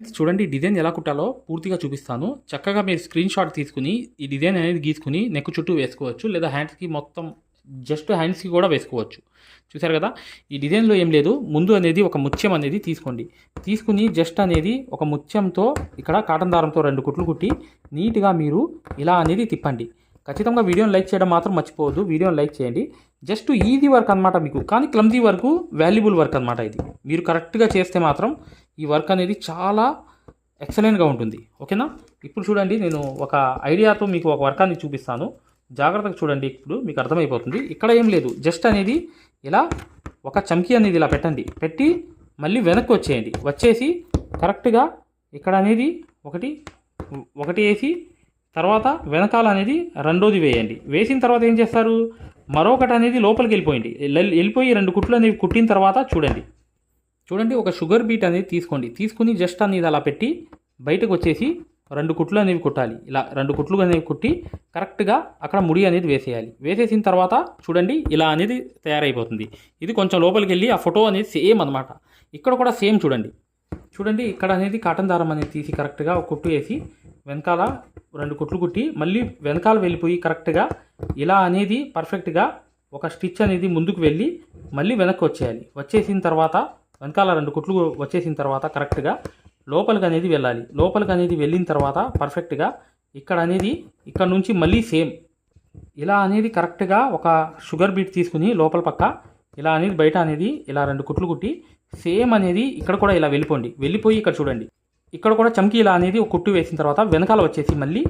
చూడండి డిజైన్ ఎలా కుట్టాలో పూర్తిగా చూపిస్తాను. చక్కగా మీరు స్క్రీన్ షాట్ తీసుకుని ఈ డిజైన్ అనేది గీసుకుని నెక్ చుట్టూ వేసుకోవచ్చు లేదా హ్యాండ్స్కి మొత్తం జస్ట్ హ్యాండ్స్కి కూడా వేసుకోవచ్చు. చూసారు కదా? ఈ డిజైన్లో ఏం లేదు. ముందు అనేది ఒక ముత్యం అనేది తీసుకోండి. తీసుకుని జస్ట్ అనేది ఒక ముత్యంతో ఇక్కడ కాటన్ దారంతో రెండు కుట్లు కుట్టి నీట్గా మీరు ఇలా అనేది తిప్పండి. ఖచ్చితంగా వీడియోని లైక్ చేయడం మాత్రం మర్చిపోవద్దు. వీడియోని లైక్ చేయండి. జస్ట్ ఈజీ వర్క్ అనమాట మీకు. కానీ క్లమ్జీ వర్క్ వాల్యుబుల్ వర్క్ అనమాట ఇది. మీరు కరెక్ట్గా చేస్తే మాత్రం ఈ వర్క్ అనేది చాలా ఎక్సలెంట్గా ఉంటుంది. ఓకేనా? ఇప్పుడు చూడండి నేను ఒక ఐడియాతో మీకు ఒక వర్కాన్ని చూపిస్తాను. జాగ్రత్తగా చూడండి ఇప్పుడు మీకు అర్థమైపోతుంది. ఇక్కడ ఏం లేదు. జస్ట్ అనేది ఇలా ఒక చమ్కీ అనేది ఇలా పెట్టండి. పెట్టి మళ్ళీ వెనక్కి వచ్చేయండి. వచ్చేసి కరెక్ట్గా ఇక్కడ అనేది ఒకటి ఒకటి వేసి తర్వాత వెనకాల అనేది రెండోది వేయండి. వేసిన తర్వాత ఏం చేస్తారు? మరొకటి అనేది లోపలికి వెళ్ళిపోయింది. వెళ్ళిపోయి రెండు కుట్లు అనేవి కుట్టిన తర్వాత చూడండి. చూడండి ఒక షుగర్ బీట్ అనేది తీసుకోండి. తీసుకుని జస్ట్ అనేది అలా పెట్టి బయటకు వచ్చేసి రెండు కుట్లు అనేవి కుట్టాలి. ఇలా రెండు కుట్లు అనేవి కుట్టి కరెక్ట్గా అక్కడ ముడి అనేది వేసేయాలి. వేసేసిన తర్వాత చూడండి ఇలా అనేది తయారైపోతుంది. ఇది కొంచెం లోపలికి వెళ్ళి ఆ ఫోటో అనేది సేమ్ అనమాట ఇక్కడ కూడా సేమ్ చూడండి. చూడండి ఇక్కడ అనేది కాటన్ దారం అనేది తీసి కరెక్ట్గా ఒక కుట్టు వేసి వెనకాల రెండు కుట్లు కుట్టి మళ్ళీ వెనకాల వెళ్ళిపోయి కరెక్ట్గా ఇలా అనేది పర్ఫెక్ట్గా ఒక స్టిచ్ అనేది ముందుకు వెళ్ళి మళ్ళీ వెనక్కి వచ్చేయాలి. వచ్చేసిన తర్వాత వెనకాల రెండు కుట్లు వచ్చేసిన తర్వాత కరెక్ట్గా లోపలికి అనేది వెళ్ళాలి. లోపలికి అనేది వెళ్ళిన తర్వాత పర్ఫెక్ట్గా ఇక్కడ అనేది ఇక్కడ నుంచి మళ్ళీ సేమ్. ఇలా అనేది కరెక్ట్గా ఒక షుగర్ బీట్ తీసుకుని లోపల పక్క ఇలా అనేది బయట అనేది ఇలా రెండు కుట్లు కుట్టి సేమ్ అనేది ఇక్కడ కూడా ఇలా వెళ్ళిపోండి. వెళ్ళిపోయి ఇక్కడ చూడండి. ఇక్కడ కూడా చమ్కి ఇలా అనేది ఒక కుట్టు వేసిన తర్వాత వెనకాల వచ్చేసి మళ్ళీ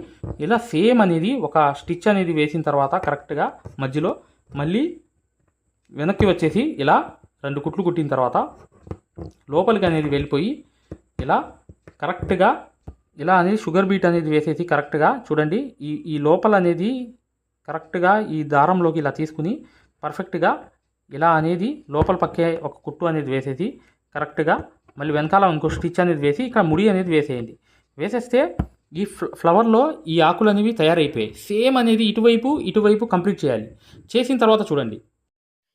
ఇలా సేమ్ అనేది ఒక స్టిచ్ అనేది వేసిన తర్వాత కరెక్ట్గా మధ్యలో మళ్ళీ వెనక్కి వచ్చేసి ఇలా రెండు కుట్లు కుట్టిన తర్వాత లోపలికి అనేది వెళ్ళిపోయి ఇలా కరెక్ట్గా ఇలా అనేది షుగర్ బీట్ అనేది వేసేసి కరెక్ట్గా చూడండి ఈ ఈ లోపల అనేది కరెక్ట్గా ఈ దారంలోకి ఇలా తీసుకుని పర్ఫెక్ట్గా ఇలా అనేది లోపల పక్కే ఒక కుట్టు అనేది వేసేసి కరెక్ట్గా మళ్ళీ వెనకాల ఇంకో స్టిచ్ అనేది వేసి ఇక్కడ ముడి అనేది వేసేయండి. వేసేస్తే ఈ ఫ్ల ఫ్లవర్లో ఈ ఆకులు అనేవి తయారైపోయాయి. సేమ్ అనేది ఇటువైపు ఇటువైపు కంప్లీట్ చేయాలి. చేసిన తర్వాత చూడండి.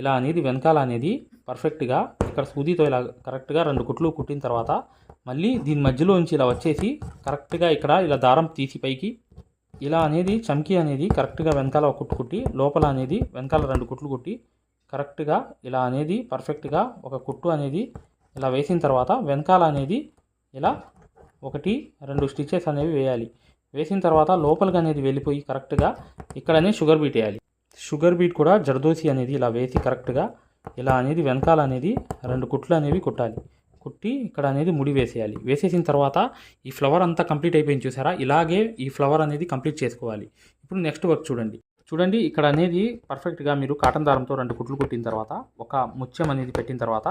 ఇలా అనేది వెనకాల అనేది పర్ఫెక్ట్గా ఇక్కడ సూదితో ఇలా కరెక్ట్గా రెండు కుట్లు కుట్టిన తర్వాత మళ్ళీ దీని మధ్యలో నుంచి ఇలా వచ్చేసి కరెక్ట్గా ఇక్కడ ఇలా దారం తీసి పైకి ఇలా అనేది చమ్కీ అనేది కరెక్ట్గా వెనకాల ఒక కుట్టు కుట్టి లోపల అనేది వెనకాల రెండు కుట్లు కుట్టి కరెక్ట్గా ఇలా అనేది పర్ఫెక్ట్గా ఒక కుట్టు అనేది ఇలా వేసిన తర్వాత వెనకాల అనేది ఇలా ఒకటి రెండు స్టిచెస్ అనేవి వేయాలి. వేసిన తర్వాత లోపలికి అనేది వెళ్ళిపోయి కరెక్ట్గా ఇక్కడనే షుగర్ బీట్ వేయాలి. షుగర్ బీట్ కూడా జరదోసి అనేది ఇలా వేసి కరెక్ట్గా ఇలా అనేది వెనకాల అనేది రెండు కుట్లు అనేవి కుట్టాలి. కుట్టి ఇక్కడ అనేది ముడి వేసేయాలి. వేసేసిన తర్వాత ఈ ఫ్లవర్ అంతా కంప్లీట్ అయిపోయింది చూసారా? ఇలాగే ఈ ఫ్లవర్ అనేది కంప్లీట్ చేసుకోవాలి. ఇప్పుడు నెక్స్ట్ వర్క్ చూడండి. చూడండి ఇక్కడ అనేది పర్ఫెక్ట్గా మీరు కాటన్ దారంతో రెండు కుట్లు కుట్టిన తర్వాత ఒక ముత్యం అనేది పెట్టిన తర్వాత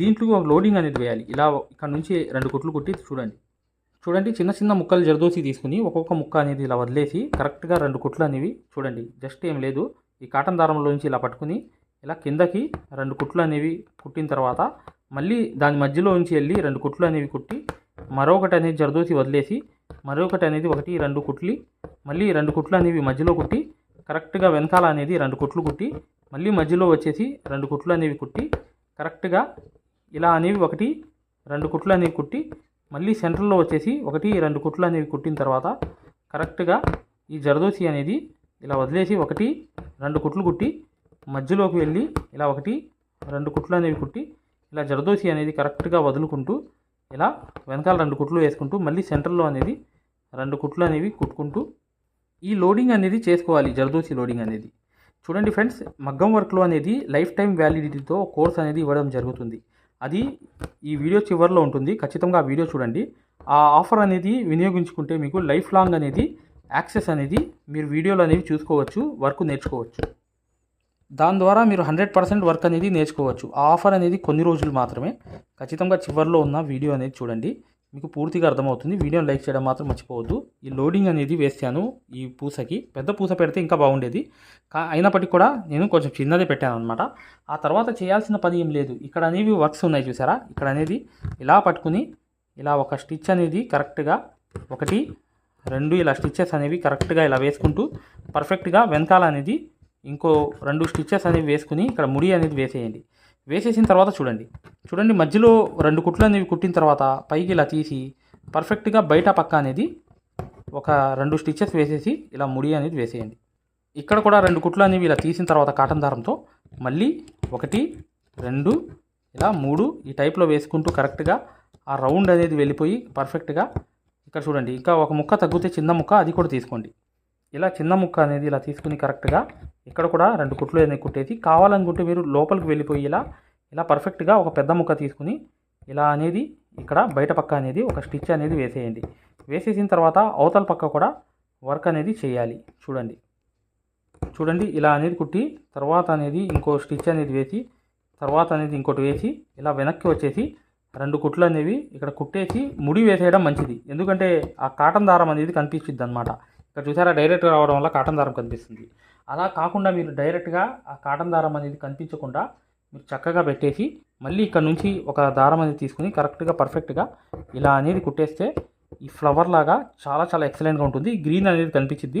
దీంట్లో ఒక లోడింగ్ అనేది వేయాలి. ఇలా ఇక్కడ నుంచి రెండు కుట్లు కుట్టి చూడండి. చూడండి చిన్న చిన్న ముక్కలు జరదోసి తీసుకుని ఒక్కొక్క ముక్క అనేది ఇలా వదిలేసి కరెక్ట్గా రెండు కుట్లు అనేవి చూడండి. జస్ట్ ఏం లేదు. ఈ కాటన్ దారంలోంచి ఇలా పట్టుకుని ఇలా కిందకి రెండు కుట్లు అనేవి కుట్టిన తర్వాత మళ్ళీ దాని మధ్యలో నుంచి వెళ్ళి రెండు కుట్లు అనేవి కుట్టి మరొకటి అనేది జరదోసి వదిలేసి మరొకటి అనేది ఒకటి రెండు కుట్లు మళ్ళీ రెండు కుట్లు అనేవి మధ్యలో కుట్టి కరెక్ట్గా వెనకాల అనేది రెండు కుట్లు కుట్టి మళ్ళీ మధ్యలో వచ్చేసి రెండు కుట్లు అనేవి కుట్టి కరెక్ట్గా ఇలా అనేవి ఒకటి రెండు కుట్లు అనేవి కుట్టి మళ్ళీ సెంటర్లో వచ్చేసి ఒకటి రెండు కుట్లు అనేవి కుట్టిన తర్వాత కరెక్ట్గా ఈ జరదోసి అనేది ఇలా వదిలేసి ఒకటి రెండు కుట్లు కుట్టి మధ్యలోకి వెళ్ళి ఇలా ఒకటి రెండు కుట్లు అనేవి కుట్టి ఇలా జరదోసి అనేది కరెక్ట్గా వదులుకుంటూ ఇలా వెనకాల రెండు కుట్లు వేసుకుంటూ మళ్ళీ సెంటర్లో అనేది రెండు కుట్లు అనేవి కుట్టుకుంటూ ఈ లోడింగ్ అనేది చేసుకోవాలి జరదోసి లోడింగ్ అనేది. చూడండి ఫ్రెండ్స్ మగ్గం వర్క్లో అనేది లైఫ్ టైం వ్యాలిడిటీతో కోర్స్ అనేది ఇవ్వడం జరుగుతుంది. అది ఈ వీడియో చివరిలో ఉంటుంది. ఖచ్చితంగా ఆ వీడియో చూడండి. ఆ ఆఫర్ అనేది వినియోగించుకుంటే మీకు లైఫ్ లాంగ్ అనేది యాక్సెస్ అనేది మీరు వీడియోలు అనేవి చూసుకోవచ్చు వర్క్ నేర్చుకోవచ్చు. దాని ద్వారా మీరు హండ్రెడ్ పర్సెంట్ వర్క్ అనేది నేర్చుకోవచ్చు. ఆ ఆఫర్ అనేది కొన్ని రోజులు మాత్రమే. ఖచ్చితంగా చివరిలో ఉన్న వీడియో అనేది చూడండి. మీకు పూర్తిగా అర్థమవుతుంది. వీడియోని లైక్ చేయడం మాత్రం మర్చిపోవద్దు. ఈ లోడింగ్ అనేది వేసాను ఈ పూసకి. పెద్ద పూస పెడితే ఇంకా బాగుండేది. కా అయినప్పటికీ కూడా నేను కొంచెం చిన్నదే పెట్టాను అనమాట ఆ తర్వాత చేయాల్సిన పని ఏం లేదు. ఇక్కడ అనేవి వర్క్స్ ఉన్నాయి చూసారా? ఇక్కడ అనేది ఇలా పట్టుకుని ఇలా ఒక స్టిచ్ అనేది కరెక్ట్గా ఒకటి రెండు ఇలా స్టిచ్చెస్ అనేవి కరెక్ట్గా ఇలా వేసుకుంటూ పర్ఫెక్ట్గా వెనకాల అనేది ఇంకో రెండు స్టిచ్చెస్ అనేవి వేసుకుని ఇక్కడ ముడి అనేది వేసేయండి. వేసేసిన తర్వాత చూడండి. చూడండి మధ్యలో రెండు కుట్లు అనేవి కుట్టిన తర్వాత పైకి ఇలా తీసి పర్ఫెక్ట్గా బయట పక్క అనేది ఒక రెండు స్టిచ్చెస్ వేసేసి ఇలా ముడి అనేది వేసేయండి. ఇక్కడ కూడా రెండు కుట్లు అనేవి ఇలా తీసిన తర్వాత కాటన్ దారంతో మళ్ళీ ఒకటి రెండు ఇలా మూడు ఈ టైప్లో వేసుకుంటూ కరెక్ట్గా ఆ రౌండ్ అనేది వెళ్ళిపోయి పర్ఫెక్ట్గా ఇక్కడ చూడండి ఇంకా ఒక ముక్క తగ్గితే చిన్న ముక్క అది కూడా తీసుకోండి. ఇలా చిన్న ముక్క అనేది ఇలా తీసుకుని కరెక్ట్గా ఇక్కడ కూడా రెండు కుట్లు అనేది కుట్టేసి కావాలనుకుంటే మీరు లోపలికి వెళ్ళిపోయి ఇలా ఇలా పర్ఫెక్ట్గా ఒక పెద్ద ముక్క తీసుకుని ఇలా అనేది ఇక్కడ బయట పక్క అనేది ఒక స్టిచ్ అనేది వేసేయండి. వేసేసిన తర్వాత అవతల పక్క కూడా వర్క్ అనేది చేయాలి. చూడండి. చూడండి ఇలా అనేది కుట్టి తర్వాత అనేది ఇంకో స్టిచ్ అనేది వేసి తర్వాత అనేది ఇంకోటి వేసి ఇలా వెనక్కి వచ్చేసి రెండు కుట్లు అనేవి ఇక్కడ కుట్టేసి ముడి వేసేయడం మంచిది. ఎందుకంటే ఆ కాటన్ దారం అనేది కనిపిస్తుంది అనమాట ఇక్కడ చూసారా డైరెక్ట్గా రావడం వల్ల కాటన్ దారం కనిపిస్తుంది. అలా కాకుండా మీరు డైరెక్ట్గా ఆ కాటన్ దారం అనేది కనిపించకుండా మీరు చక్కగా పెట్టేసి మళ్ళీ ఇక్కడ నుంచి ఒక దారం అనేది తీసుకుని కరెక్ట్గా పర్ఫెక్ట్గా ఇలా అనేది కుట్టేస్తే ఈ ఫ్లవర్ లాగా చాలా చాలా ఎక్సలెంట్గా ఉంటుంది. గ్రీన్ అనేది కనిపించింది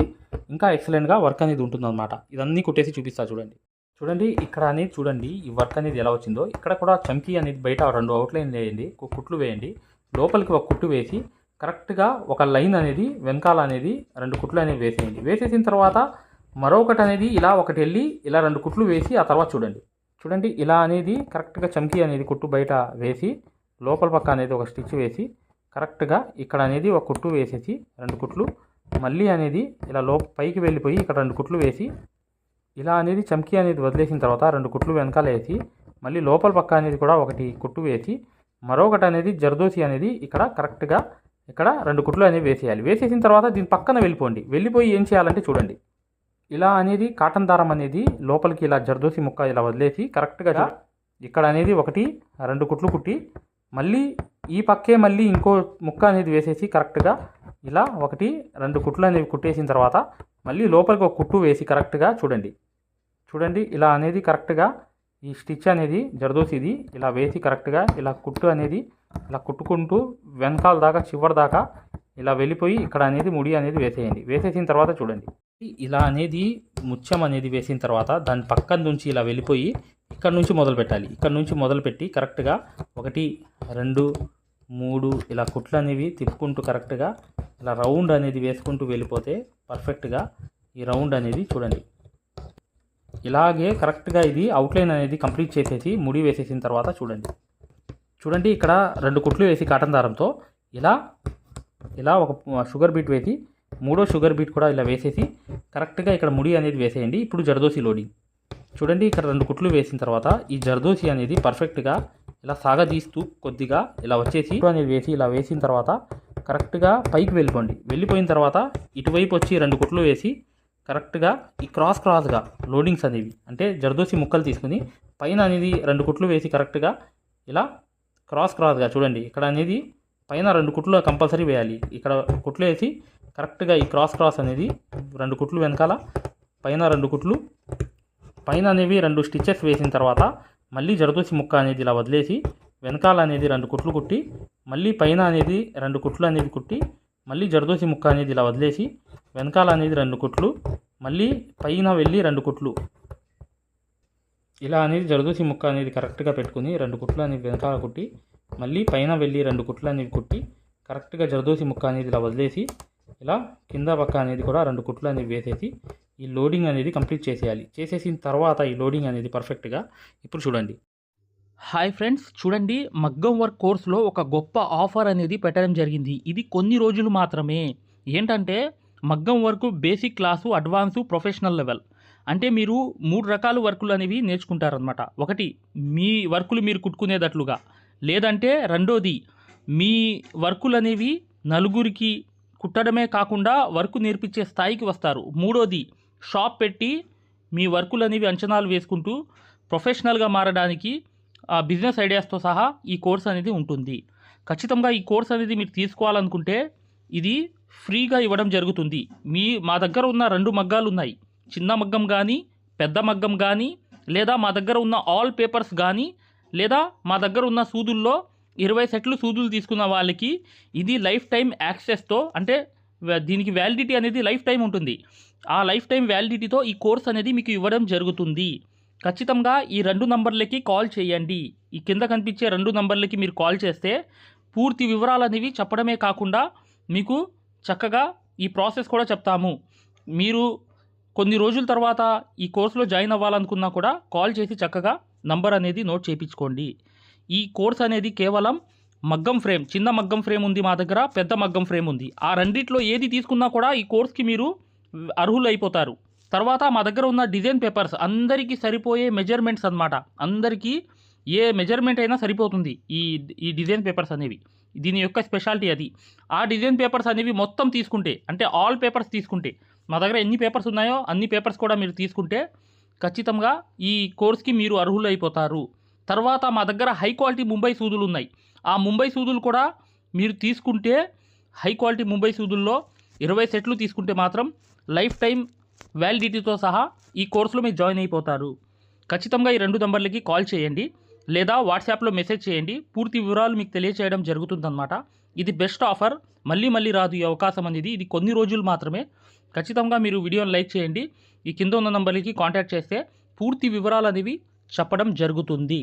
ఇంకా ఎక్సలెంట్గా వర్క్ అనేది ఉంటుంది అనమాట ఇదన్నీ కుట్టేసి చూపిస్తా చూడండి. చూడండి ఇక్కడ అనేది చూడండి ఈ వర్క్ అనేది ఎలా వచ్చిందో. ఇక్కడ కూడా చమ్కీ అనేది బయట రెండు అవుట్లైన్ వేయండి ఒక కుట్లు వేయండి. లోపలికి ఒక కుట్టు వేసి కరెక్ట్గా ఒక లైన్ అనేది వెనకాల అనేది రెండు కుట్లు అనేవి వేసేయండి. వేసేసిన తర్వాత మరొకటి అనేది ఇలా ఒకటి వెళ్ళి ఇలా రెండు కుట్లు వేసి ఆ తర్వాత చూడండి. చూడండి ఇలా అనేది కరెక్ట్గా చమ్కీ అనేది కుట్టు బయట వేసి లోపల పక్క అనేది ఒక స్టిచ్ వేసి కరెక్ట్గా ఇక్కడ అనేది ఒక కుట్టు వేసేసి రెండు కుట్లు. మళ్ళీ అనేది ఇలా లో పైకి వెళ్ళిపోయి ఇక్కడ రెండు కుట్లు వేసి ఇలా అనేది చమ్కీ అనేది వదిలేసిన తర్వాత రెండు కుట్లు వెనకాల వేసి మళ్ళీ లోపల పక్క అనేది కూడా ఒకటి కుట్టు వేసి మరొకటి అనేది జర్దోసి అనేది ఇక్కడ కరెక్ట్గా ఇక్కడ రెండు కుట్లు అనేవి వేసేయాలి. వేసేసిన తర్వాత దీని పక్కన వెళ్ళిపోండి. వెళ్ళిపోయి ఏం చేయాలంటే చూడండి. ఇలా అనేది కాటన్ దారం అనేది లోపలికి ఇలా జర్దోసి ముక్క ఇలా వదిలేసి కరెక్ట్గా ఇక్కడ అనేది ఒకటి రెండు కుట్లు కుట్టి మళ్ళీ ఈ పక్కే మళ్ళీ ఇంకో ముక్క అనేది వేసేసి కరెక్ట్గా ఇలా ఒకటి రెండు కుట్లు అనేవి కుట్టేసిన తర్వాత మళ్ళీ లోపలికి ఒక కుట్టు వేసి కరెక్ట్గా చూడండి. చూడండి ఇలా అనేది కరెక్ట్గా ఈ స్టిచ్ అనేది జరదోసిది ఇలా వేసి కరెక్ట్గా ఇలా కుట్టు అనేది ఇలా కుట్టుకుంటూ వెనకాల దాకా చివరి దాకా ఇలా వెళ్ళిపోయి ఇక్కడ అనేది ముడి అనేది వేసేయండి. వేసేసిన తర్వాత చూడండి. ఇలా అనేది ముత్యం అనేది వేసిన తర్వాత దాని పక్కన నుంచి ఇలా వెళ్ళిపోయి ఇక్కడ నుంచి మొదలు పెట్టాలి ఇక్కడ నుంచి మొదలుపెట్టి కరెక్ట్గా ఒకటి రెండు మూడు ఇలా కుట్లు అనేవి తిప్పుకుంటూ కరెక్ట్గా ఇలా రౌండ్ అనేది వేసుకుంటూ వెళ్ళిపోతే పర్ఫెక్ట్గా ఈ రౌండ్ అనేది చూడండి. ఇలాగే కరెక్ట్గా ఇది అవుట్లైన్ అనేది కంప్లీట్ చేసేసి ముడి వేసేసిన తర్వాత చూడండి. చూడండి ఇక్కడ రెండు కుట్లు వేసి కాటన్ దారంతో ఇలా ఇలా ఒక షుగర్ బీట్ వేసి మూడో షుగర్ బీట్ కూడా ఇలా వేసేసి కరెక్ట్గా ఇక్కడ ముడి అనేది వేసేయండి. ఇప్పుడు జర్దోసి లోడింగ్ చూడండి ఇక్కడ రెండు కుట్లు వేసిన తర్వాత ఈ జర్దోసి అనేది పర్ఫెక్ట్గా ఇలా సాగదీస్తూ కొద్దిగా ఇలా వచ్చేసి అనేది వేసి ఇలా వేసిన తర్వాత కరెక్ట్గా పైకి వెళ్ళిపోండి. వెళ్ళిపోయిన తర్వాత ఇటువైపు వచ్చి రెండు కుట్లు వేసి కరెక్ట్గా ఈ క్రాస్ క్రాస్గా లోడింగ్స్ అనేవి అంటే జర్దోసి ముక్కలు తీసుకుని పైన అనేది రెండు కుట్లు వేసి కరెక్ట్గా ఇలా క్రాస్ క్రాస్గా చూడండి. ఇక్కడ అనేది పైన రెండు కుట్లు కంపల్సరీ వేయాలి. ఇక్కడ కుట్లు వేసి కరెక్ట్గా ఈ క్రాస్ క్రాస్ అనేది రెండు కుట్లు వెనకాల పైన రెండు కుట్లు పైన అనేవి రెండు స్టిచ్చెస్ వేసిన తర్వాత మళ్ళీ జరదోసి ముక్క అనేది ఇలా వదిలేసి వెనకాల అనేది రెండు కుట్లు కుట్టి మళ్ళీ పైన అనేది రెండు కుట్లు అనేది కుట్టి మళ్ళీ జరదోసి ముక్క అనేది ఇలా వదిలేసి వెనకాల అనేది రెండు కుట్లు మళ్ళీ పైన వెళ్ళి రెండు కుట్లు. ఇలా అనేది జరదోసి ముక్క అనేది కరెక్ట్గా పెట్టుకుని రెండు కుట్లు అనేవి వెనకాల కుట్టి మళ్ళీ పైన వెళ్ళి రెండు కుట్లు అనేవి కుట్టి కరెక్ట్గా జరదోసి ముక్క అనేది ఇలా వదిలేసి ఇలా కింద పక్క అనేది కూడా రెండు కుట్లు అనేవి వేసేసి ఈ లోడింగ్ అనేది కంప్లీట్ చేసేయాలి. చేసేసిన తర్వాత ఈ లోడింగ్ అనేది పర్ఫెక్ట్గా ఇప్పుడు చూడండి. హాయ్ ఫ్రెండ్స్ చూడండి మగ్గం వర్క్ కోర్సులో ఒక గొప్ప ఆఫర్ అనేది పెట్టడం జరిగింది. ఇది కొన్ని రోజులు మాత్రమే. ఏంటంటే మగ్గం work basic class advance professional level అంటే మీరు మూడు రకాల వర్కులు అనేవి నేర్చుకుంటారనమాట ఒకటి మీ వర్కులు మీరు కుట్టుకునేటట్లుగా. లేదంటే రెండోది మీ వర్కులు అనేవి నలుగురికి కుట్టడమే కాకుండా వర్క్ నేర్పించే స్థాయికి వస్తారు. మూడోది షాప్ పెట్టి మీ వర్కులు అనేవి అంచనాలు వేసుకుంటూ ప్రొఫెషనల్గా మారడానికి ఆ బిజినెస్ ఐడియాస్తో సహా ఈ కోర్స్ అనేది ఉంటుంది. ఖచ్చితంగా ఈ కోర్స్ అనేది మీరు తీసుకోవాలనుకుంటే ఇది ఫ్రీగా ఇవ్వడం జరుగుతుంది. మీ మా దగ్గర ఉన్న రెండు మగ్గాలు ఉన్నాయి. చిన్న మగ్గం కానీ పెద్ద మగ్గం కానీ లేదా మా దగ్గర ఉన్న ఆల్ పేపర్స్ కానీ లేదా మా దగ్గర ఉన్న సూదుల్లో ఇరవై సెట్లు సూదులు తీసుకున్న వాళ్ళకి ఇది లైఫ్ టైం యాక్సెస్తో అంటే దీనికి వ్యాలిడిటీ అనేది లైఫ్ టైం ఉంటుంది. ఆ లైఫ్ టైం వ్యాలిడిటీతో ఈ కోర్స్ అనేది మీకు ఇవ్వడం జరుగుతుంది. ఖచ్చితంగా ఈ రెండు నంబర్లకి కాల్ చేయండి. ఈ కింద కనిపించే రెండు నంబర్లకి మీరు కాల్ చేస్తే పూర్తి వివరాలు అనేవి చెప్పడమే కాకుండా మీకు చక్కగా ఈ ప్రాసెస్ కూడా చెప్తాము. మీరు కొన్ని రోజుల తర్వాత ఈ కోర్సులో జాయిన్ అవ్వాలనుకున్నా కూడా కాల్ చేసి చక్కగా నంబర్ అనేది నోట్ చేయించుకోండి. ఈ కోర్స్ అనేది కేవలం మగ్గం ఫ్రేమ్ చిన్న మగ్గం ఫ్రేమ్ ఉంది మా దగ్గర పెద్ద మగ్గం ఫ్రేమ్ ఉంది. ఆ రెండిట్లో ఏది తీసుకున్నా కూడా ఈ కోర్స్కి మీరు అర్హులు అయిపోతారు తర్వాత మా దగ్గర ఉన్న డిజైన్ పేపర్స్ అందరికీ సరిపోయే మెజర్మెంట్స్ అన్నమాట. అందరికీ ఏ మెజర్మెంట్ అయినా సరిపోతుంది ఈ ఈ డిజైన్ పేపర్స్ అనేవి. దీని యొక్క స్పెషాలిటీ అది. ఆ డిజైన్ పేపర్స్ అనేవి మొత్తం తీసుకుంటే అంటే ఆల్ పేపర్స్ తీసుకుంటే మా దగ్గర ఎన్ని పేపర్స్ ఉన్నాయో అన్ని పేపర్స్ కూడా మీరు తీసుకుంటే ఖచ్చితంగా ఈ కోర్స్కి మీరు అర్హులు అయిపోతారు తర్వాత మా దగ్గర హై క్వాలిటీ ముంబై సూదులు ఉన్నాయి. ఆ ముంబై సూదులు కూడా మీరు తీసుకుంటే హై క్వాలిటీ ముంబై సూదుల్లో ఇరవై సెట్లు తీసుకుంటే మాత్రం లైఫ్ టైం వ్యాలిడిటీతో సహా ఈ కోర్సులో మీరు జాయిన్ అయిపోతారు. ఖచ్చితంగా ఈ రెండు నంబర్లకి కాల్ చేయండి. లేదా వాట్సాప్లో మెసేజ్ చేయండి. పూర్తి వివరాలు మీకు తెలియచేయడం జరుగుతుందన్నమాట. ఇది బెస్ట్ ఆఫర్. మళ్ళీ మళ్ళీ రాదు ఈ అవకాశం అనేది. ఇది కొన్ని రోజులు మాత్రమే. ఖచ్చితంగా మీరు వీడియోని లైక్ చేయండి. ఈ కింద ఉన్న నంబర్లకి కాంటాక్ట్ చేస్తే పూర్తి వివరాలు అనేవి చెప్పడం జరుగుతుంది.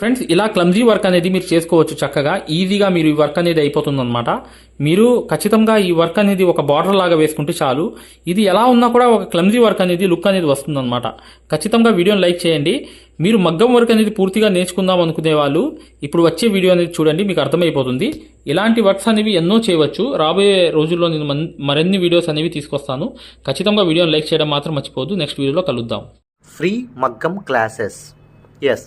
ఫ్రెండ్స్ ఇలా క్లమ్జీ వర్క్ అనేది మీరు చేసుకోవచ్చు చక్కగా ఈజీగా మీరు ఈ వర్క్ అనేది అయిపోతుందన్నమాట. మీరు ఖచ్చితంగా ఈ వర్క్ అనేది ఒక బార్డర్ లాగా వేసుకుంటే చాలు. ఇది ఎలా ఉన్నా కూడా ఒక క్లమ్జీ వర్క్ అనేది లుక్ అనేది వస్తుందన్నమాట. ఖచ్చితంగా వీడియోని లైక్ చేయండి. మీరు మగ్గం వర్క్ అనేది పూర్తిగా నేర్చుకుందాం అనుకునే వాళ్ళు ఇప్పుడు వచ్చే వీడియో అనేది చూడండి మీకు అర్థమైపోతుంది. ఇలాంటి వర్క్స్ అనేవి ఎన్నో చేయవచ్చు. రాబోయే రోజుల్లో నేను మన్- మరిన్ని వీడియోస్ అనేవి తీసుకొస్తాను. ఖచ్చితంగా వీడియోని లైక్ చేయడం మాత్రం మర్చిపోదు నెక్స్ట్ వీడియోలో కలుద్దాం. ఫ్రీ మగ్గం క్లాసెస్ ఎస్